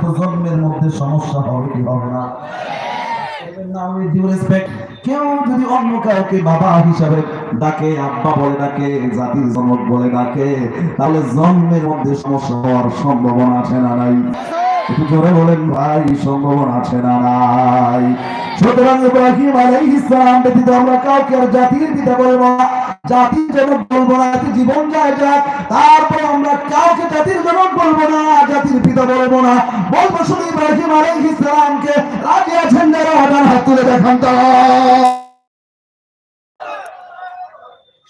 তো জন্মের মধ্যে সমস্যা হবে কি হবে না? কেউ যদি অন্য কাউকে বাবা হিসাবে ডাকে, আব্বা বলে ডাকে, জাতির জনক বলে ডাকে, তাহলে জন্মের মধ্যে সমস্যা হওয়ার সম্ভাবনা আছে না নাই? একটু জোরে বলেন ভাই, সম্ভাবনা আছে না নাই? সুতরাং ইব্রাহিম আলাইহিস ইসলাম ব্যতীত আমরা কাউকে আর জাতির পিতা বলব না। জাতির জনক বলব না জীবন যায় যাক, তারপর আমরা কাউকে জাতির জনক বলব না, জাতির পিতা বলব না। বলব শুধু ইব্রাহিম আলাইহিস ইসলামকে রাজি আছেন যারা হাজার হাত তুলে দেখান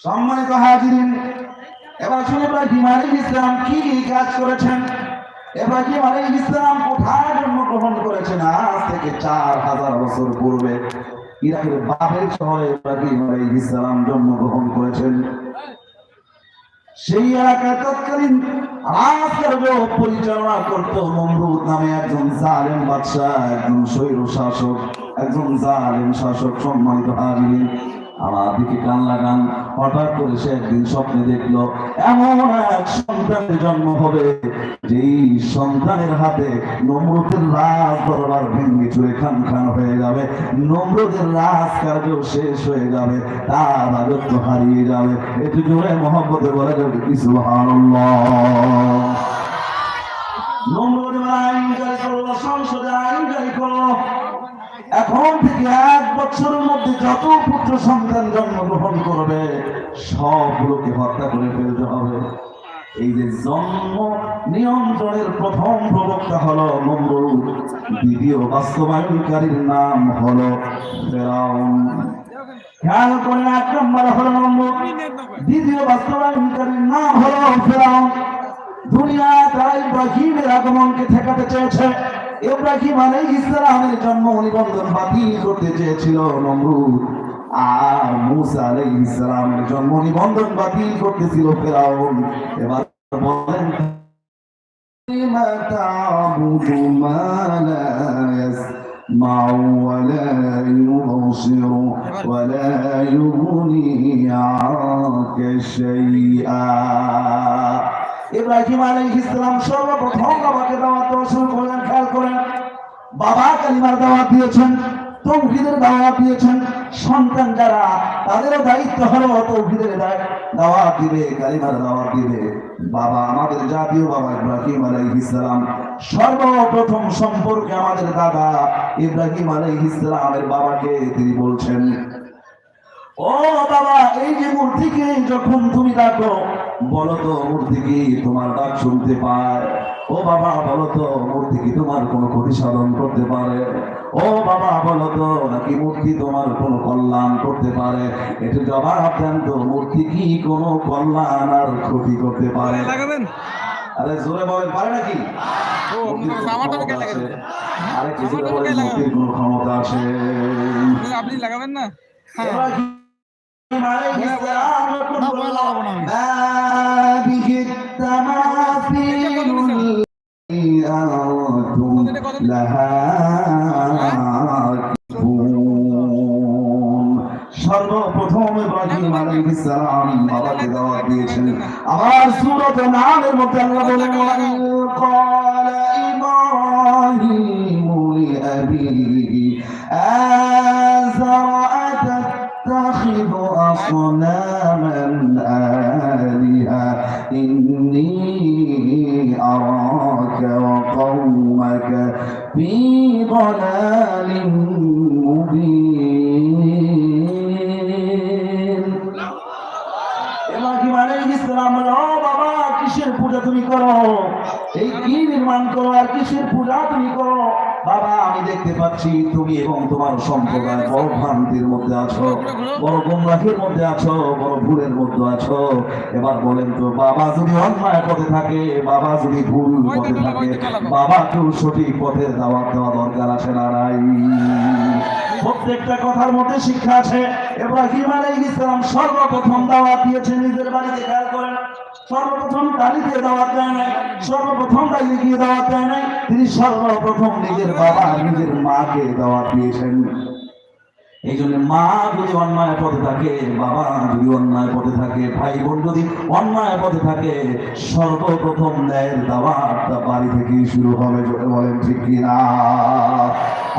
সম্মানিত হাজিরিন, এবার শুনে ইব্রাহিম আলাইহিস ইসলাম কি কাজ করেছেন? ইব্রাহিম আলাইহিস ইসলাম কোথায় জন্মগ্রহণ করেছেন? আজ থেকে চার হাজার বছর পূর্বে। ইরাকের বাবেল শহরে ইব্রাহিম আলাইহিস ইসলাম জন্মগ্রহণ করেছেন। সেই এলাকায় তৎকালীন রাজকার্য পরিচালনা করত নমরুদ নামে একজন জালেম বাদশাহ, একজন শৈর শাসক, একজন জালেম শাসক সম্মানিত হাজির দিকে কান লাগান। হঠাৎ করে সে একদিন স্বপ্নে এমন এক সন্তানের জন্ম হবে, যেই সন্তানের হাতে রাজ দরবার খান খান হয়ে যাবে। রাজ কার্য শেষ হয়ে যাবে, তার রাজত্ব হারিয়ে যাবে। একটু জোরে মহব্বতে বলে যাবে কিছু নমরুদ আইন জারি করল, সংসদে আইন জারি করল। এখন থেকে এক বছরের মধ্যে যত পুত্র সন্তান জন্মগ্রহণ করবে সবগুলোকে হত্যা করে ফেলতে হবে। এই যে জন্ম নিয়ন্ত্রণের প্রথম প্রবক্তা হলো নমরুদ দ্বিতীয় বাস্তবায়নকারীর নাম হলো খেয়াল করে এক নম্বর হলো নমরুদ দ্বিতীয় বাস্তবায়নকারীর নাম হলো ফেরাউন। দুনিয়া তারা ইব্রাহিমের আগমনকে ঠেকাতে চেয়েছে। ইব্রাহিম আলাইহিস ইসলামের জন্ম নিবন্ধন বাতিল করতে চেয়েছিল নমরুদ আর মুসা আলাইহিস ইসলামের জন্ম নিবন্ধন বাতিল করতেছিল ফেরাউন এবার বলেন لم تعبد ما لا يسمع ولا يبصر ولا يغني عنك شيئا ইব্রাহিম আলাইহিস ইসলাম সর্বপ্রথম বাবাকে দাওয়াত দেওয়া শুরু করলেন খেয়াল করেন বাবা কালিমার দাওয়াত দিয়েছেন, তৌহিদের দাওয়াত দিয়েছেন। সন্তান যারা, তাদেরও দায়িত্ব হলো তৌহিদের দাওয়াত দিবে, কালিমার দাওয়াত দিবে। বাবা আমাদের জাতীয় বাবা ইব্রাহিম আলাইহিস সালাম। সর্বপ্রথম সম্পর্কে আমাদের দাদা ইব্রাহিম আলাইহিস সালামের বাবাকে তিনি বলছেন, ও বাবা, এই যে মূর্তিকে যখন তুমি ডাকো, বলো তো মূর্তি কি তোমার ডাক শুনতে পায়? ও বাবা বলো তো মূর্তি কি তোমার কোনো ক্ষতি সাধন করতে পারে? ও বাবা বলো তো নাকি মূর্তি তোমার কোনো কল্যাণ করতে পারে? একটু জবাব দেন তো মূর্তি কি কোনো কল্যাণ আর ক্ষতি করতে পারে? লাগাবেন? আরে জোরে বলেন পারে নাকি? আরে কিছু? মূর্তির কোনো ক্ষমতা আছে আপনি লাগাবেন না? হ্যাঁ। সর্বপ্রথম ইব্রাহিম আলাইহিস সালাম বাবাকে দাওয়াত দিয়েছেন। আবার সূরাত নামের মধ্যে আল্লাহ বলেন ইব্রাহিম في ضلال مبين ইব্রাহিম আলাইহিস সালাম বলে, ও বাবা কিসের পূজা তুমি করো এই কি নির্মাণ করো আর কিসের পূজা পাচ্ছি তুমি এবং তোমার সম্প্রদায় বড় ভ্রান্তির মধ্যে আছো বড় গোমরাহির মধ্যে আছো বড় ভুলের মধ্যে আছো। এবার বলেন তো বাবা যদি অন্যায় পথে থাকে বাবা যদি ভুল পথে থাকে বাবাকেও সঠিক পথের দাওয়াত দেওয়া দরকার আছে না নাই। প্রত্যেকটা কথার মধ্যে শিক্ষা আছে। এবার আলাইহিস ইসলাম সর্বপ্রথম দাওয়াত দিয়েছেন নিজের বাড়িতে খেয়াল করেন। সর্বপ্রথম গালি দিয়ে দাওয়াত দেয় নাই সর্বপ্রথম গালি দিয়ে দাওয়াত দেয় নাই তিনি সর্বপ্রথম নিজের বাবা, নিজের মাকে দেওয়া দিয়েছেন। এই জন্য মা যদি অন্যায় পথে থাকে, বাবা যদি অন্যায় পথে থাকে, ভাই বোন যদি অন্যায় পথে থাকে, সর্বপ্রথম ন্যায়ের দাওয়াতটা বাড়ি থেকেই শুরু হবে বলেন ঠিক কিনা?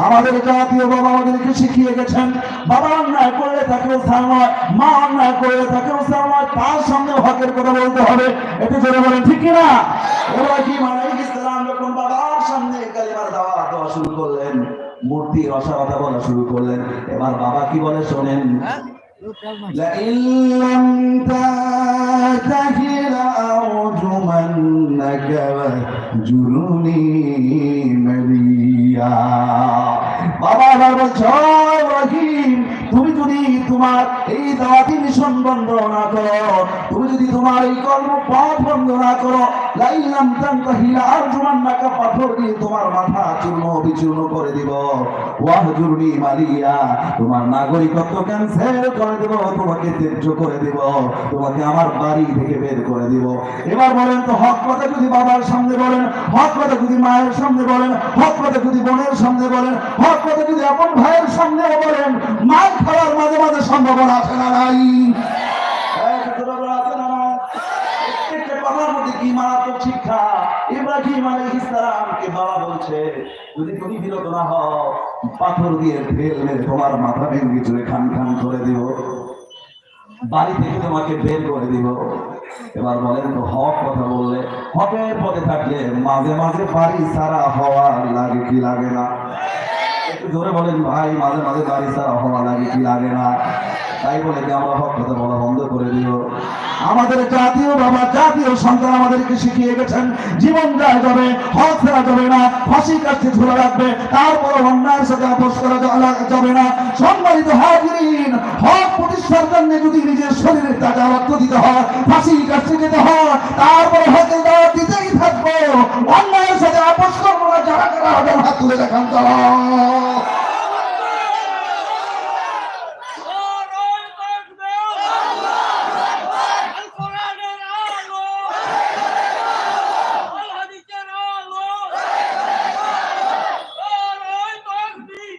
আমাদের জাতীয় বাবা আমাদেরকে শিখিয়ে গেছেন, বাবা অন্যায় করলে তাকেও ছাড় নয়, মা অন্যায় করলে তাকেও ছাড় নয়, তার সামনে হকের কথা বলতে হবে। এতে জোরে বলেন ঠিক কিনা? ইব্রাহিম আলাইহিস সালাম যখন বাবার সামনে কালিমার দাওয়াত দেওয়া শুরু করলেন? মূর্তি রসারতা বলা শুরু করলেন এবার বাবা কি বলে শোনেন لئن لم تنته لأرجمنك واهجرني مليا বাবা আবার বলছ রহিম তুমি যদি তোমার এই দাওয়াতি মিশন বন্ধ না করো তুমি যদি তোমার এই কর্মপথ বন্ধ না করো আমার বাড়ি থেকে বের করে দিব। এবার বলেন তো, হক কথা যদি বাবার সামনে বলেন, হক কথা যদি মায়ের সামনে বলেন, হক কথা যদি বোনের সামনে বলেন, হক কথা যদি আপন ভাইয়ের সামনে বলেন মার খাওয়ার মাঝে মাঝে সম্ভাবনা আছে না নাই এই ছোটবেলা আছে না নাই? প্রত্যেকটা কথার মধ্যে কি শিক্ষা ইব্রাহিম আলাইহিস সালামকে বাবা বলছে, যদি তুমি বিরত না হও, পাথর দিয়ে ঢেল তোমার মাথা ভেঙে চুরে খান খান করে দিব। বাড়ি থেকে তোমাকে বের করে দিব। এবার বলেন তো, হক কথা বললে হকের পথে থাকলে মাঝে মাঝে বাড়ি সারা হওয়া লাগে কি লাগে না? একটু জোরে বলেন, ভাই, মাঝে মাঝে বাড়ি সারা হওয়া লাগে কি লাগে না? তাই বলে কি, আমরা হক কথা বলা বন্ধ করে দিও। আমাদের জাতীয় বাবা, জাতীয় সন্তান আমাদেরকে শিখিয়ে গেছেন। জীবন দেওয়া যাবে, হক ফেরা যাবে না, ফাঁসি কাছে ঝুলে রাখবে তারপর অন্যায়ের সাথে আপোষ করা যাবে না। সম্মানিত হাজিরিন, হক প্রতিষ্ঠার জন্য যদি নিজের শরীরের টাকা রক্ত দিতে হয়, ফাঁসি কাছে যেতে হয় তারপরে হকের দাওয়া দিতেই থাকব। অন্যায়ের সাথে আপোষ করব না, যারা যারা হাত তুলে দেখান তো নারায় তাকবীর আল কোরআনের আলো আল হাদিসের আলো নারায় তাকবীর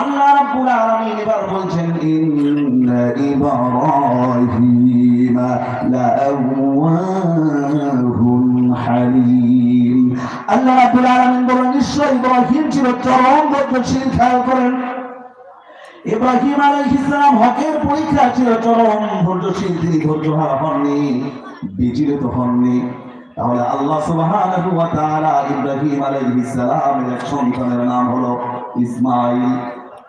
আল্লাহ রাব্বুল আলামিন এবার বলছেন, ইন্না ইব্রাহিম লাআওয়াহুন হালিম। আল্লাহ রাব্বুল আলামিন বলেন, নিশ্চয় ইব্রাহিম ছিল চরম ধৈর্যশীল খেয়াল করেন। ইব্রাহিম আলাইহিস হকের পরীক্ষা ছিল চরম ধৈর্যশীল তিনি ধৈর্য হারা বিচলিত হননি। তাহলে আল্লাহ সুবহানাহু ওয়া তাআলা ইব্রাহিম আলাইহিস এক সন্তানের নাম হলো ইসমাইল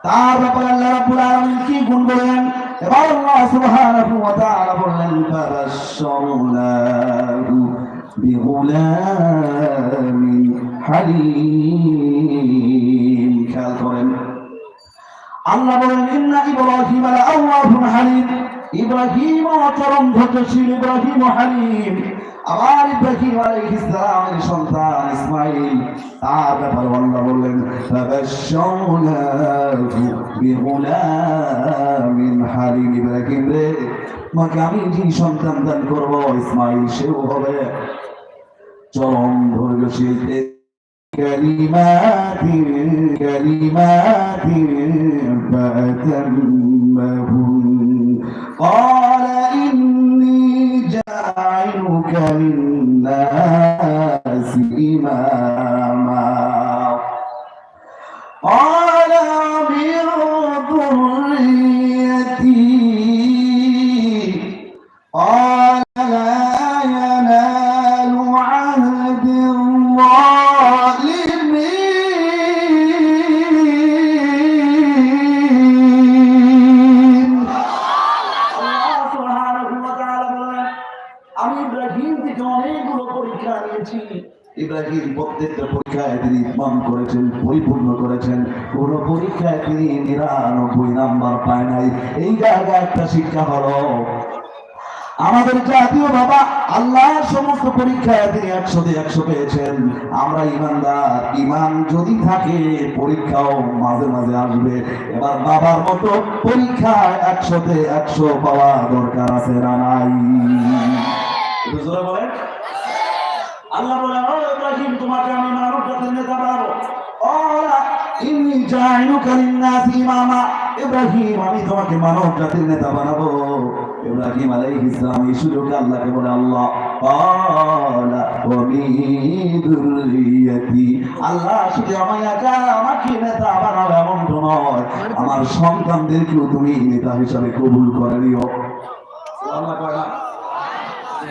তার ব্যাপারে আল্লাহ রাব্বুল আলামিন কি গুণ বলেন? এবার আল্লাহ সুবহানাহু ওয়া তাআলা বললেন ফাবাশশারনাহু বিগুলামিন হালিম। খেয়াল করেন। আল্লাহ বলেন, ইন্না ইব্রাহিম লাআওয়াহুন হালিম। ইব্রাহিম চরম ধৈর্যশীল ইব্রাহিম হালিম আবার ইব্রাহিম আলাইহিস সালামের সন্তান ইসমাইল তার ব্যাপারে আল্লাহ বললেন ফাবাশশারনাহু বিগুলামিন হালিম ইব্রাহিম রে তোমাকে আমি যে সন্তান দান করব ইসমাইল সেও হবে চরম ধৈর্যশীল كلمات كلمات فأتمهن قال إني جاعلك للناس إماما. নাম্বার পায় নাই। এই জায়গায় একটা শিক্ষা হলো আমাদের জাতীয় বাবা আল্লাহর সমস্ত পরীক্ষায় তিনি একশোতে একশো পেয়েছেন। আমরা ইমানদার। ইমান যদি থাকে, পরীক্ষাও মাঝে মাঝে আসবে। এবার বাবার মতো পরীক্ষায় একশোতে একশো পাওয়া দরকার আছে না নাই? আল্লাহ বলে তোমাকে আমি মানব জাতির নেতা বানাবো। ইন্নি জাইনুকা লিন্নাসি ইমামা। ইব্রাহিম, আমি তোমাকে মানব জাতির নেতা বানাবো। ইব্রাহিম আলাইহিস সালাম, এই সুযোগে আল্লাহকে বলে, আল্লাহ আল্লাহ শুধু আমায় একা, আমাকে নেতা বানাও এমন তো নয়। আমার সন্তানদেরকেও তুমি নেতা হিসাবে কবুল করে নিও। আল্লাহ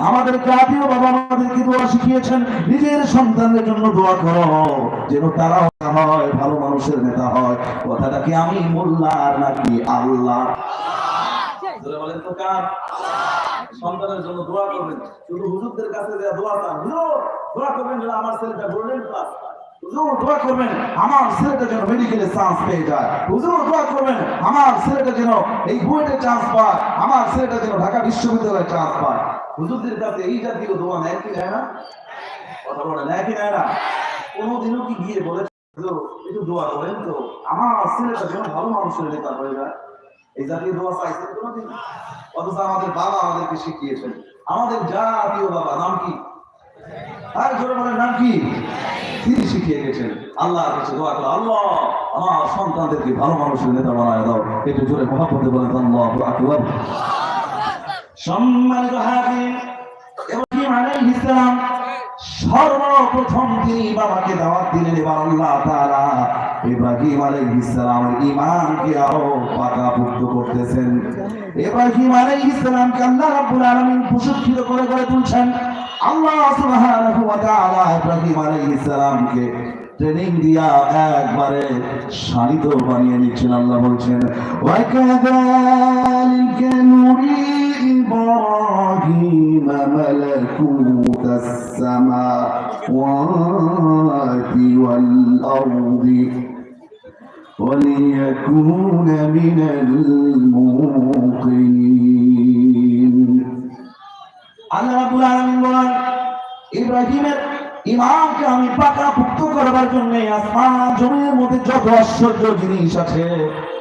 আমাদের জাতীয় বাবা আমাদেরকে দোয়া শিখিয়েছেন, নিজের সন্তানের জন্য দোয়া করো। যেন তারাও হয়, ভালো মানুষের নেতা হয়। কথাটা কি আমি মোল্লার নাকি আল্লাহ? বলেন তো কার? সন্তানের জন্য দোয়া করবেন। শুধু হুজুরদের কাছে যে দোয়া চান দোয়া করবেন যেন আমার ছেলেটা গোল্ডেন ক্লাস হুজুর এই বুয়েটে চান্স দোয়া নেয় কি নেয় কথা বলে, নেয় কি নেয় কোনোদিনও কি গিয়ে বলে দোয়া করেন তো। আমার ছেলেটা যেন ভালো মানুষের নেতা হয়ে যায়। এই জাতীয় দোয়া চাইছেন কোনোদিন? অথচ আমাদের বাবা আমাদেরকে শিখিয়েছেন। আমাদের জাতীয় বাবা, নাম কি? আর জোরে বলেন, নাম কি? তিনি শিখিয়ে গেছেন আল্লাহর কাছে দোয়া করে, আল্লাহ আমার সন্তানদেরকে ভালো মানুষের নেতা বানায় দাও। একটু জোরে মহাপদে বলেন, আল্লাহ আকবর। সম্মানিত হাজির ইব্রাহিম আলাইহিস সালাম সর্বপ্রথম তিনি বাবাকে দাওয়াত দিলেন। এবার আল্লাহ তাআলা ইব্রাহিম আলাইহিস সালামের ঈমানকে আরও পাকাপোক্ত করতেছেন। ইব্রাহিম আলাইহিস সালামকে আল্লাহ রাব্বুল আলামিন প্রশিক্ষিত করে করে তুলছেন। আল্লাহ সুবহানাহু ওয়া তাআলা ইব্রাহিম আলাইহিস সালামকে ট্রেনিং দিয়া একবারে শানিত বানিয়ে নিচ্ছেন, আল্লাহ বলছেন ওয়াকাদালিকা নুরি ইব্রাহিম মালাকুতাস সামাওয়াতি ওয়াল আরদি। وليكون من الموقنين আল্লাহ রাব্বুল আলামিন বলেন ইব্রাহিমের ইমানকে আমি পাকা পুক্ত করবার জন্য আসমান জমির মধ্যে যত আশ্চর্য জিনিস আছে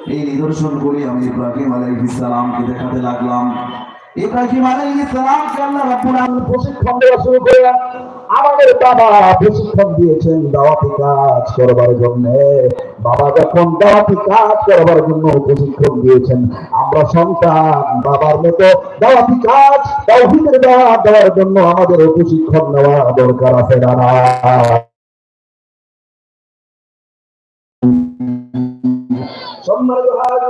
এই নিদর্শনগুলি আমি ইব্রাহিম আলাইহিস সালামকে দেখাতে লাগলাম ইব্রাহিম আলাইহিস সালামকে আল্লাহ রাব্বুল আলামিন প্রশিক্ষণ দেওয়া শুরু করলেন আমাদের বাবা প্রশিক্ষণ দিয়েছেন, দাওয়াতি কাজ করবার জন্য। বাবা যখন দাওয়াতি কাজ করবার জন্য প্রশিক্ষণ দিয়েছেন, আমরা সন্তান, বাবার মতো দাওয়াতি কাজ তৌহিদের দাওয়াত দেওয়ার জন্য আমাদের প্রশিক্ষণ নেওয়া দরকার আছে না? محمد هذا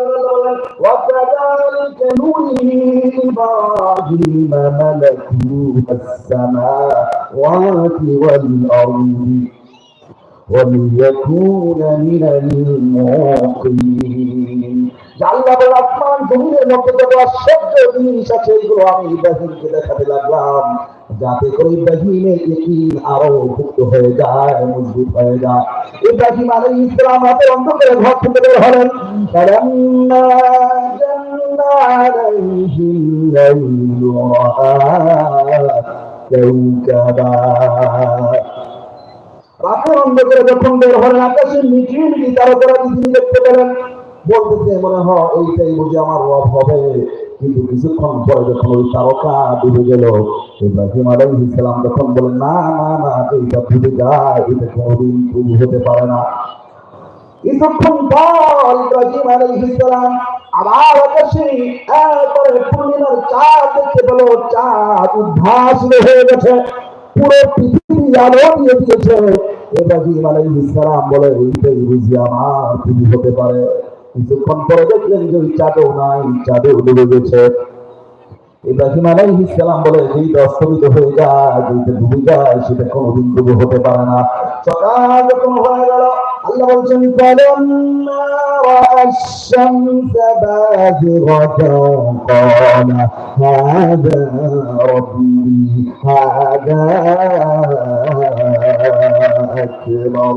وكذلك نري إبراهيم ملكوت السماوات والأرض وليكون من الموقنين. جعلنا আসমান জমিনের মধ্যে যত আশ্চর্য জিনিস আছে, এগুলো আমি ইব্রাহিমকে দেখাতে লাগলাম। যাতে করে ইব্রাহিমের ইকিন আরও ভুক্ত হয়ে যায়, মজবুত হয়ে যায়। ইব্রাহিম আলী ইসলাম হাতে অন্ধকারে ঘর থেকে বের হলেন। রাতের অন্ধকারে যখন বের হলেন, আকাশের মিটিয়ে মিটি তারা তারা দেখতে পেলেন। বলতেছে, মনে হয় এইটাই বুঝি আমার রব হবে। কিন্তু কিছুক্ষণ পরে যখন ওই তারকা ডুবে গেল, ইব্রাহিম আলাইহিস সালাম যখন বলেন, না না না, এইটা ডুবে যায়, এটা কোনোদিন ডুব হতে পারে না। কিছুক্ষণ পর ইব্রাহিম আলাইহিস সালাম আবার আকাশে একবারে পূর্ণিমার চাঁদ দেখতে পেল, চাঁদ উদ্ভাসিত হয়ে গেছে, পুরো পৃথিবী আলো দিয়ে দিয়েছে। ইব্রাহিম আলাইহিস সালাম বলে, এইটাই বুঝি আমার হতে পারে। কিছুক্ষণ পরে দেখলেন যে ওই চাঁদও নাই চাঁদও ডুবে গেছে ইব্রাহিম আলাইহিস সালাম বলে যেইটা অস্তমিত হয়ে যায় যেইটা ডুবে যায় সেটা কোনোদিন ডুবে হতে পারে না সকাল যখন হয়ে গেল আল্লাহ বলছেন فَلَمَّا رَأَى الشَّمْسَ بَازِغَةً قَالَ هَذَا رَبِّي هَذَا أَكْبَرُ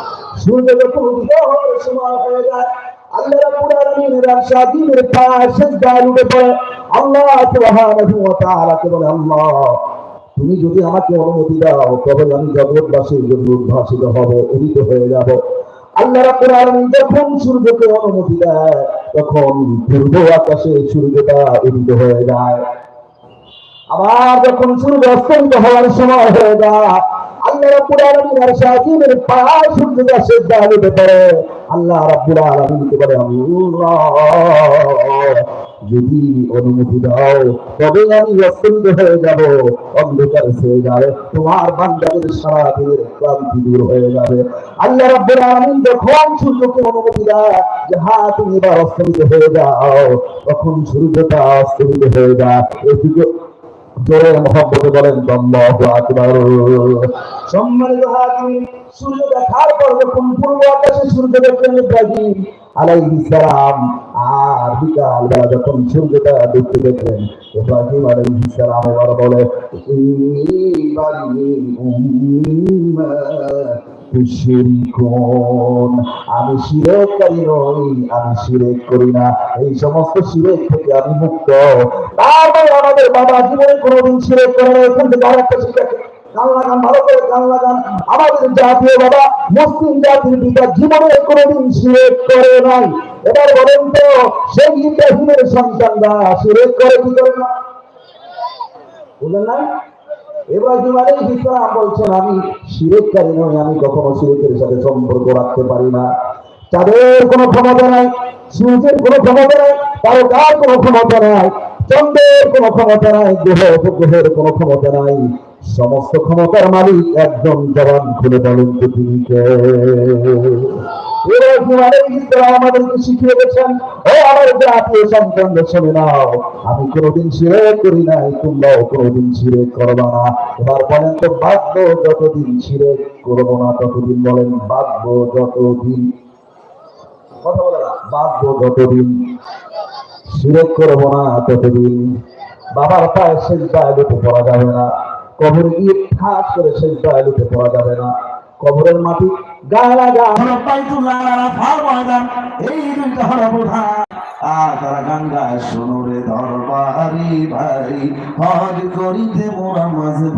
তুমি যদি আমাকে অনুমতি দাও, তবে আমি জগৎবাসীর জন্য উদ্ভাসিত হব, উদিত হয়ে যাব। আল্লাহ রাব্বুল আলামিন যখন সূর্যকে অনুমতি দেয়, তখন পূর্ব আকাশে সূর্যটা উদিত হয়ে যায়। আবার যখন সূর্য অস্তমিত হওয়ার সময় হয়ে যায় আল্লাহ রাব্বুল আলামিন আর শাহিদের পায় সূর্যটা সেজদা হতে পারে আল্লাহ রাব্বুল আলামিন কে বলে আল্লাহ। যদি অনুমতি দাও তবে আমি অস্তমিত হয়ে যাব, অন্ধকার হয়ে যাবে, তোমার বান্দাদের সারা দিনের ক্লান্তি দূর হয়ে যাবে। আল্লাহ রাব্বুল আলামিন যখন সূর্যকে অনুমতি দেয় যে হ্যাঁ তুমি এবার অস্তমিত হয়ে যাও, তখন সূর্যটা অস্তমিত হয়ে যায়। এদিকে জোরে মহব্বতে বলেন, আল্লাহু আকবার। সম্মানিত হাকিম, সূর্য দেখার পর যখন পূর্ব আকাশে সূর্য দেখলেন সালাম। আর বিকাল বেলা যখন সূর্যটা দেখতে দেখলেন, ইব্রাহিম সালাম এবার বলে আমি শিরককারী নই, আমি শিরেক করি না। এই সমস্ত শিরেক থেকে আমি মুক্ত। তারপরে আমাদের বাবা জীবনে কোনোদিন শিরেক করে না এখান থেকে আরেকটা শিক্ষা কান লাগান, ভালো করে কান লাগান। আমাদের জাতীয় বাবা মুসলিম জাতির পিতা জীবনে কোনোদিন শিরেক করে নাই। এবার বলেন তো সেই ইব্রাহিমের শিরেক করে কি করে না? বুঝলেন না ইব্রাহিম আলাইহিস সালাম বলছেন, আমি শিরককারী নই, আমি কখনো শিরকের সাথে সম্পর্ক রাখতে পারি না। তাদের কোনো ক্ষমতা নাই, সূর্যের কোনো ক্ষমতা নাই, তারকার কোনো ক্ষমতা নাই, চন্দ্রের কোনো ক্ষমতা নাই, গ্রহ উপগ্রহের কোনো ক্ষমতা নাই। সমস্ত ক্ষমতার মালিক একজন জবান খুলে বলেন আমাদেরকে শিখিয়ে গেছেন ও আমার শুনে নাও, আমি কোনোদিন করি তোমরাও কোনোদিন না। এবার বলেন তো যতদিন করব না, ততদিন বলেন বাধ্য যতদিন। বাধ্য করব না, ততদিন। বাবার পায়ে শেষ ডায়ালিতে পড়া যাবে না। কবরে গিয়ে খাস করে সেই ডায়ালিতে পাওয়া যাবে না। কবরের মাটি গালা গা হলো বাইতুল্লাহ ফাল ময়দান এই দুইটা হলো গান গায় সোনরে দরবারি ভাই, হজ করিতে মোরা মাঝে